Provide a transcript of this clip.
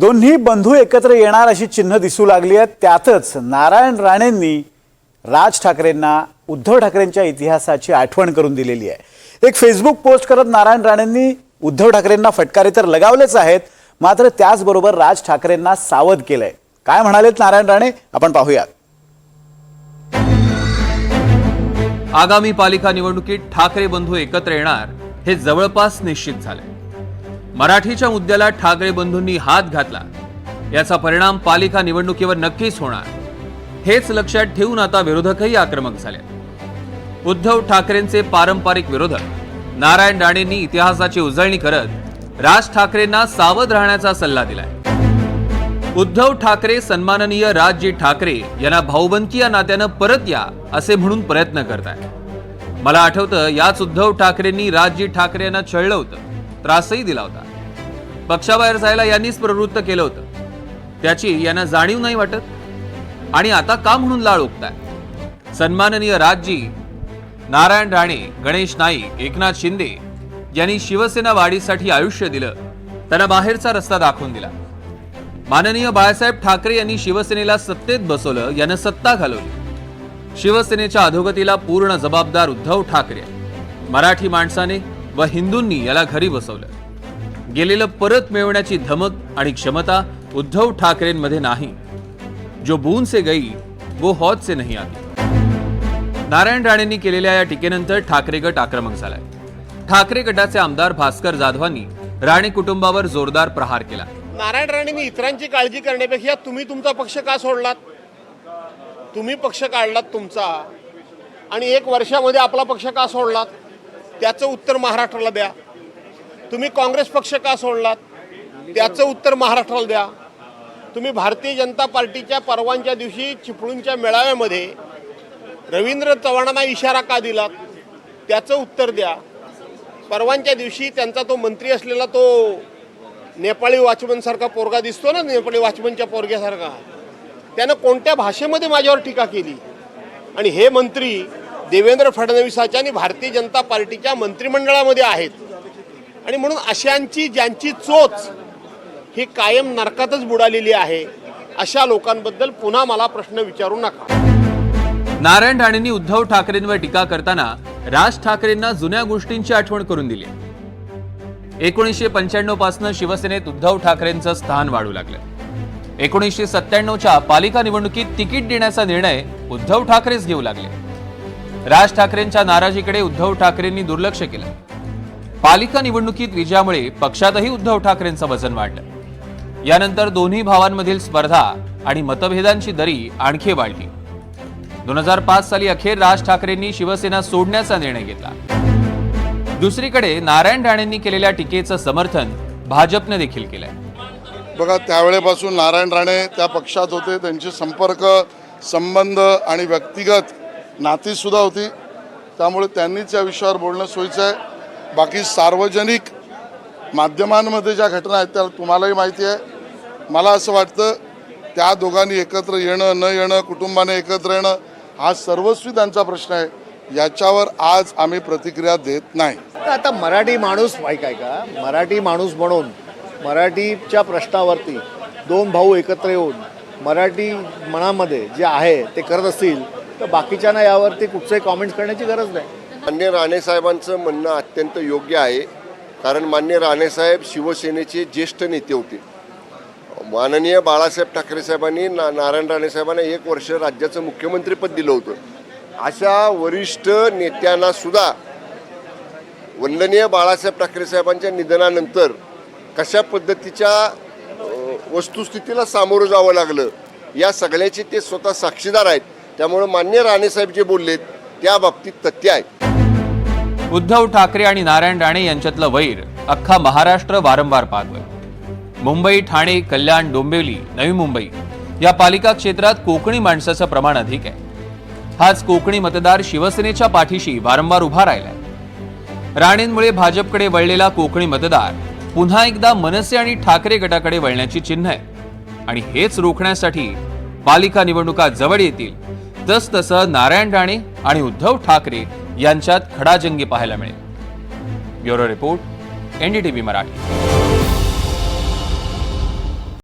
दोन्ही बंधू एकत्र येणार अशी चिन्ह दिसू लागली आहेत. त्यातच नारायण राणेंनी राज ठाकरेंना उद्धव ठाकरेंच्या इतिहासाची आठवण करून दिलेली आहे. एक फेसबुक पोस्ट करत नारायण राणेंनी उद्धव ठाकरेंना फटकारे तर लगावलेच आहेत मात्र त्याचबरोबर राज ठाकरेंना सावध केलंय. काय म्हणालेत नारायण राणे? आपण पाहूयात. आगामी पालिका निवडणुकीत ठाकरे बंधू एकत्र येणार हे जवळपास निश्चित झालंय. मराठीच्या मुद्द्याला ठाकरे बंधूंनी हात घातला. याचा परिणाम पालिका निवडणुकीवर नक्कीच होणार. हेच लक्षात ठेवून आता विरोधकही आक्रमक झाले उद्धव ठाकरेंचे पारंपरिक विरोधक नारायण राणेंनी इतिहासाची उजळणी करत राज ठाकरेंना सावध राहण्याचा सल्ला दिलाय. उद्धव ठाकरे सन्माननीय राजजी ठाकरे यांना भाऊबंदकी या नात्यानं परत या असे म्हणून प्रयत्न करताय मला आठवतं याच उद्धव ठाकरेंनी राजजी ठाकरे यांना छळलं होतं. त्रासही दिला होता. पक्षाबाहेर जायला यांनीच प्रवृत्त केलं होतं. त्याची यांना जाणीव नाही वाटत. आणि आता का म्हणून लाळ ओकताय? सन्माननीय राजजी नारायण राणे गणेश नाईक एकनाथ शिंदे यांनी शिवसेना वाढीसाठी आयुष्य दिलं त्यांना बाहेरचा रस्ता दाखवून दिला. माननीय बाळासाहेब ठाकरे यांनी शिवसेनेला सत्तेत बसवलं यानं सत्ता घालवली. शिवसेनेच्या अधोगतीला पूर्ण जबाबदार उद्धव ठाकरे. मराठी माणसाने व हिंदूंनी याला घरी बसवलं. गेलेलं परत मिळवण्याची धमक आणि क्षमता उद्धव ठाकरेंमध्ये नाही. जो बून से गई वो हौद से नाही आली नारायण राणेंनी केलेल्या या टीकेनंतर ठाकरे गट आक्रमक झालाय. ठाकरे गटाचे आमदार भास्कर जाधवांनी राणे कुटुंबावर जोरदार प्रहार केला. नारायण राणेंनी इतरांची काळजी करण्यापेक्षा तुम्ही तुमचा पक्ष का सोडलात? तुम्ही पक्ष काढलात तुमचा. आणि एक वर्षामध्ये आपला पक्ष का सोडलात? त्याचं उत्तर महाराष्ट्राला द्या. तुम्ही काँग्रेस पक्ष का सोडलात? त्याचं उत्तर महाराष्ट्राला द्या. तुम्ही भारतीय जनता पार्टीच्या परवांच्या दिवशी चिपळूणच्या मेळाव्यामध्ये रवींद्र चव्हाणांना इशारा का दिलात? त्याचं उत्तर द्या. परवांच्या दिवशी त्यांचा तो मंत्री असलेला तो नेपाळी वाचमनसारखा पोरगा दिसतो ना नेपाळी वॉचमनच्या पोरग्यासारखा. त्यानं कोणत्या भाषेमध्ये माझ्यावर टीका केली? आणि हे मंत्री देवेंद्र फडणवीसाच्या आणि भारतीय जनता पार्टीच्या मंत्रिमंडळामध्ये आहेत. आणि म्हणून अशांची ज्यांची चोच ही कायम नरकातच बुडालेली आहे अशा लोकांबद्दल पुन्हा मला प्रश्न विचारू नका. नारायण राणेंनी उद्धव ठाकरेंवर टीका करताना राज ठाकरेंना जुन्या गोष्टींची आठवण करून दिली. एकोणीसशे पंच्याण्णवपासून शिवसेनेत उद्धव ठाकरेंचं स्थान वाढू लागलं. एकोणीसशे सत्त्याण्णवच्या पालिका निवडणुकीत तिकीट देण्याचा निर्णय उद्धव ठाकरेच घेऊ लागले. राज ठाकरेंच्या नाराजीकडे उद्धव ठाकरेंनी दुर्लक्ष केलं. पालिका निवडणुकीत विजयामुळे पक्षातही उद्धव ठाकरेंचं वजन वाढलं. यानंतर दोन्ही भावांमधील स्पर्धा आणि मतभेदांची दरी आणखी वाढली. दोन हजार पाच साली अखेर राज ठाकरेंनी शिवसेना सोडण्याचा निर्णय घेतला. दुसरीकडे नारायण राणेंनी केलेल्या टीकेचं समर्थन भाजपने देखील केलंय. बघा त्यावेळेपासून नारायण राणे त्या पक्षात होते. त्यांचे संपर्क संबंध आणि व्यक्तिगत नातीसुद्धा होती. त्यामुळे त्यांनीच या विषयावर बोलणं सोयीचं आहे. बाकी सार्वजनिक माध्यमांमध्ये ज्या घटना आहेत त्या तुम्हालाही माहिती आहे. मला असं वाटतं त्या दोघांनी एकत्र येणं न येणं कुटुंबाने एकत्र येणं हा सर्वस्वी त्यांचा प्रश्न आहे. याच्यावर आज आम्ही प्रतिक्रिया देत नाही. आता मराठी माणूस बाईक आहे का? मराठी माणूस म्हणून मराठीच्या प्रश्नावरती दोन भाऊ एकत्र येऊन मराठी मनामध्ये जे आहे ते करत असतील तर बाकीच्यांना यावरती कुठचंही कॉमेंट्स करण्याची गरज नाही. मान्य राणेसाहेबांचं म्हणणं अत्यंत योग्य आहे. कारण मान्य राणेसाहेब शिवसेनेचे ज्येष्ठ नेते होते. माननीय बाळासाहेब ठाकरे साहेबांनी ना नारायण राणेसाहेबांना एक वर्ष राज्याचं मुख्यमंत्रीपद दिलं होतं. अशा वरिष्ठ नेत्यांना सुद्धा वंदनीय बाळासाहेब ठाकरे साहेबांच्या निधनानंतर कशा पद्धतीच्या वस्तुस्थितीला सामोरं जावं लागलं या सगळ्याचे ते स्वतः साक्षीदार आहेत. त्यामुळं मान्य राणेसाहेब जे बोललेत त्या बाबतीत तथ्य आहे. उद्धव ठाकरे आणि नारायण राणे यांच्यातलं वैर अख्खा महाराष्ट्र वारंवार पाहतोय. मुंबई ठाणे कल्याण डोंबिवली नवी मुंबई या पालिका क्षेत्रात कोकणी माणसाचं प्रमाण अधिक आहे. हाच कोकणी मतदार शिवसेनेच्या पाठीशी वारंवार उभा राहिलाय. राणेंमुळे भाजपकडे वळलेला कोकणी मतदार पुन्हा एकदा मनसे आणि ठाकरे गटाकडे वळण्याची चिन्ह आहे. आणि हेच रोखण्यासाठी पालिका निवडणुका जवळ येतील. तसतसं नारायण राणे आणि उद्धव ठाकरे यांच्यात खडाजंगी पाहायला मिळेल. Bureau report NDTV Marathi.